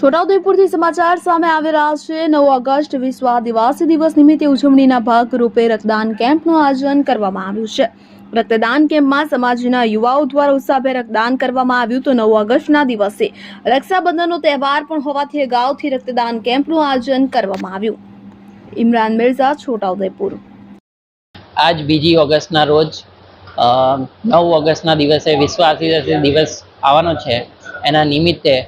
છોટાઉદેપુરથી સમાચાર સામે આવી રહ્યા છે. નવ ઓગસ્ટ વિશ્વ આદિવાસી દિવસ નિમિત્તે ઉજવણીના ભાગરૂપે રક્તદાન કેમ્પનું આયોજન કરવામાં આવ્યું છે. રક્તદાન કેમ્પમાં સમાજના યુવાઓ દ્વારા ઉત્સાહભેર રક્તદાન કરવામાં આવ્યું તો નવ ઓગસ્ટના દિવસે રક્ષાબંધનનો તહેવાર પણ હોવાથી અગાઉથી રક્તદાન કેમ્પનું આયોજન કરવામાં આવ્યું. ઇમરાન મિર્ઝા, છોટાઉદેપુર. આજ બીજી ઓગસ્ટના રોજ નવ ઓગસ્ટના દિવસે વિશ્વ આદિવાસી દિવસ આવવાનો છે. એના નિમિત્તે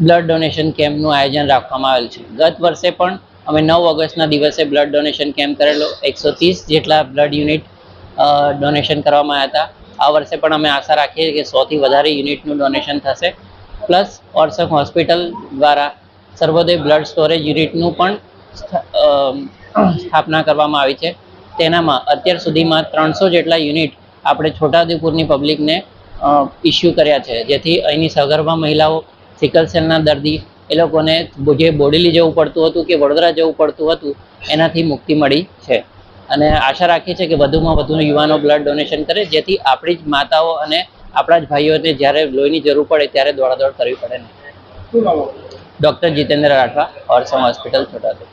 બ્લડ ડોનેશન કેમ્પનું આયોજન રાખવામાં આવેલ છે. ગત વર્ષે પણ અમે નવ ઓગસ્ટના દિવસે બ્લડ ડોનેશન કેમ્પ કરેલો, એકસો ત્રીસ જેટલા બ્લડ યુનિટ ડોનેશન કરવામાં આવ્યા હતા. આ વર્ષે પણ અમે આશા રાખીએ કે સોથી વધારે યુનિટનું ડોનેશન થશે. પ્લસ ઓર્સક હોસ્પિટલ દ્વારા સર્વોદય બ્લડ સ્ટોરેજ યુનિટનું પણ સ્થ- સ્થાપના કરવામાં આવી છે. તેનામાં અત્યાર સુધીમાં ત્રણસો જેટલા યુનિટ આપણે છોટાઉદેપુરની પબ્લિકને ઇસ્યુ કર્યા છે. જેથી અહીંની સગર્ભા મહિલાઓ સિકલ સેલના દર્દી એ લોકોને જે બોડીલી જવું પડતું હતું કે વડોદરા જવું પડતું હતું એનાથી મુક્તિ મળી છે. અને આશા રાખીએ છીએ કે વધુમાં વધુ યુવાનો બ્લડ ડોનેશન કરે જેથી આપણી જ માતાઓ અને આપણા જ ભાઈઓને જ્યારે લોહીની જરૂર પડે ત્યારે દોડાદોડ કરવી પડે નહીં ડૉક્ટર જીતેન્દ્ર રાઠવા ઓરસમ હોસ્પિટલ છોટાઉદેપુર.